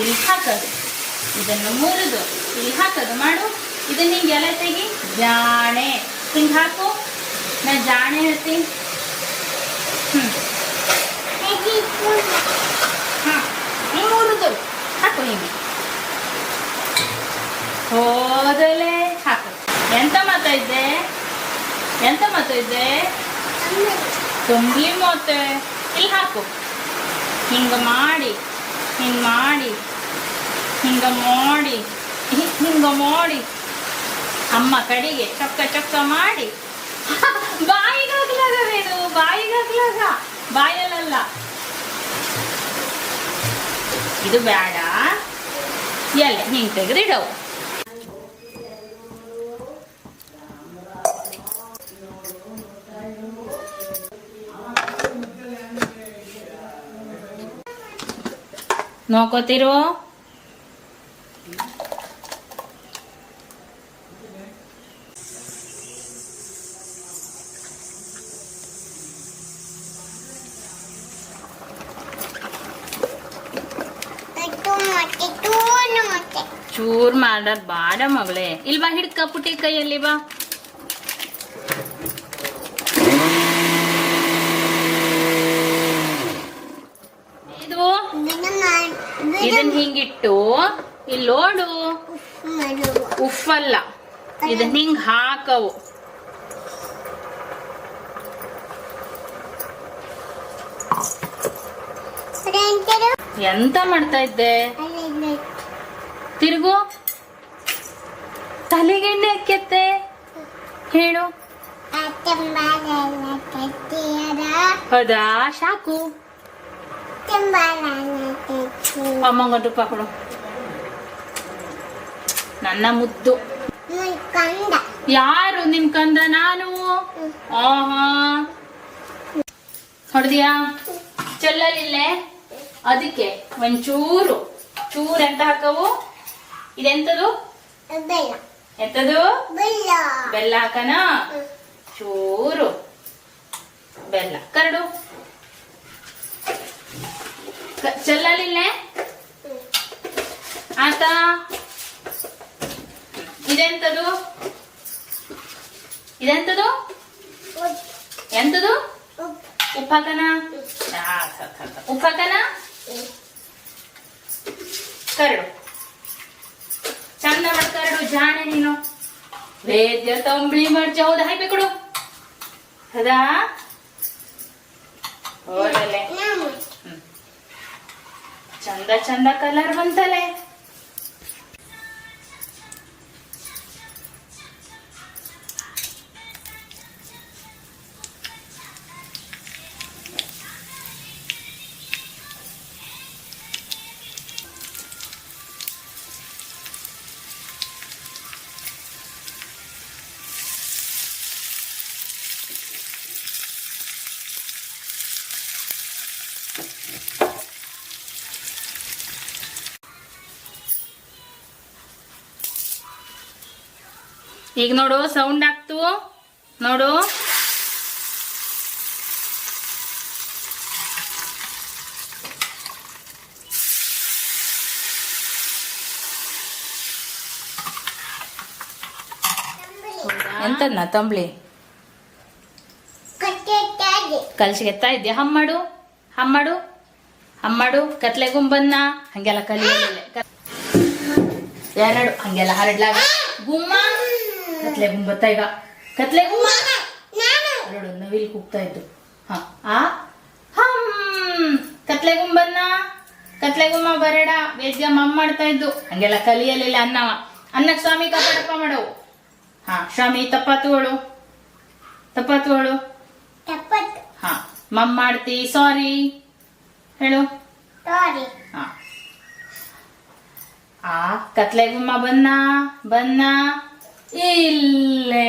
ಇಲ್ಲಿ ಹಾಕೋದು ಇದನ್ನು ಮುರಿದು ಇಲ್ಲಿ ಹಾಕೋದು ಮಾಡು. ಇದನ್ನ ಹಿಂಗೆ ಎಲ್ಲ ತೆಗಿ, ಜಾಣೆ. ಹಿಂಗೆ ಹಾಕು ನಾ ಜಾಣೆ ಹೇಳ್ತೀನಿ ಹ್ಞೂ ಹಾಂ, ಹಿಂಗೆ ಮುರಿದು. ಹಾಕು ಹಿಂಗೆ. ಹೋದಲೇ ಹಾಕು. ಎಂತ ಮಾತಾಯಿದ್ದೆ ಎಂತ ಮಾತಾಯಿದ್ದೆ ತುಂಬಿ ಮತ್ತೆ ಇಲ್ಲಿ ಹಾಕು. ಹಿಂಗ ಮಾಡಿ ಹಿಂಗ ಮಾಡಿ. ಹಿಂಗ ಮಾಡಿ, ಹಿಂಗೆ ಮಾಡಿ, ಅಮ್ಮ ಕಡೆಗೆ ಚಕ್ಕ ಚಕ್ಕ ಮಾಡಿ. ಬಾಯಿಗಾಗ್ಲಾಗ ಇದು ಬಾಯಿಗಾಗ್ಲಾಗ? ಬಾಯಲ್ಲ ಇದು ಬೇಡ. ಎಲ್ಲ ಹಿಂಗೆ ತೆಗೆದಿಡವು. ನೋಕೋತಿರು ಚೂರ್ ಮಾಡ್ರ ಬಾಡ ಮಗಳೇ. ಇಲ್ವಾ ಹಿಡ್ ಹಿಡ್ಕ ಪುಟ್ಟಿ ಕೈಯಲ್ಲಿ ಬಾ. ಇದು ಇದನ್ ಹಿಂಗಿಟ್ಟು. ಇಲ್ಲಿ ನೋಡು. ಉಫಲ್ಲ ಇದನ್ ಹಿಂಗ್ ಹಾಕವು. ಎಂತ ಮಾಡ್ತಾ ಇದ್ದೆ? ತಿರುಗು. ತಲೆಗೆಣ್ಣೆ ಹಾಕ್ಯತ್ತೆ ಹೇಳು. ಹೌದಾ? ಸಾಕು ಅಮ್ಮಂಗ ತುಪ್ಪ ಕೊಡು. ನನ್ನ ಮುದ್ದು. ಯಾರು ನಿಮ್ ಕಂದ ನಾನು? ಆಹಾ. ಹೊಡೆದಿಯಾ? ಚೆಲ್ಲಲಿಲ್ಲೇ ಅದಕ್ಕೆ ಒಂಚೂರು. ಚೂರು ಎಂತ ಹಾಕವು. ಇದೆಂತದು ಬೆಲ್ಲ ಎಂತದು ಬೆಲ್ಲ ಬೆಲ್ಲ ಹಾಕನ ಚೂರು ಬೆಲ್ಲ ಕರಡು ಕ- ಚೆಲ್ಲಲಿಲ್ಲೇ ಆತಾ ಇದೆಂತದು ಇದೆಂತದು ಎಂತದು ಉಪ್ಪು ಹಾಕನ ಆ, ಸಾಕ್ ಸಾಕ್ ಸಾಕ್. ಉಪ್ಪು ಹಾಕನ ಕರಡು ಚಂದ ಮಾಡಿ ಕರಡು ಜಾಣೆ ನೀನು. ವೇದ್ಯ ತಂಬಳಿ ಮರ್ಚ ಹೌದಾ ಹಾಯ್ಬೇಕು ಕೊಡು. ಹೌದಾ? ಹೋದಲೆ ಚಂದ ಚಂದ ಕಲರ್ ಬಂತಲೆ. ಈಗ ನೋಡು ಸೌಂಡ್ ಆಗ್ತು. ನೋಡು. ಎಂತನ್ನ ತಂಬ್ಳಿ? ಕಲಸಿ ಕಲ್ಸಿಗೆತ್ತಾ ಇದ್ಯಾ? ಹಮ್ಮಾಡು ಹಮ್ಮಾಡು ಹಮ್ಮಾಡು ಕತ್ಲೆ ಗುಂಬನ್ನ ಹಂಗೆಲ್ಲ ಕಲಿಯಲ್ಲ ಎರಡು ಹಂಗೆಲ್ಲ ಹರಡ್ಲಾಗ ಗುಮ್ಮ ಕತ್ಲೆ ಗುಂಬತ್ತ ಈಗ? ಕತ್ಲೆ ನೋಡು ನವಿಲ್ ಕೂಗ್ತಾ ಇದ್ದು. ಹ ಆ? ಹಮ್ ಕತ್ಲೆ ಗುಂಬನ್ನ? ಕತ್ಲೆ ಗುಮ್ಮ ಬರಡ ವೇದ್ಯ ಮಮ್ಮ ಮಾಡ್ತಾ ಇದ್ದು. ಹಂಗೆಲ್ಲ ಕಲಿಯಲಿಲ್ಲ ಅನ್ನವ ಅನ್ನಕ್ಕೆ ಸ್ವಾಮಿ ಕಾಪಾಡಪ್ಪ ಮಾಡವು ಹಾ ಸ್ವಾಮಿ ತಪ್ಪಾತುಗಳು ತಪ್ಪಾತುಗಳು ಹಾ ಮಮ್ ಮಾಡ್ತಿ ಸಾರಿ ಹೇಳು. ಆ ಕತ್ಲೆ ಗುಮ್ಮ ಬನ್ನ ಬನ್ನ. ഇല്ലേ?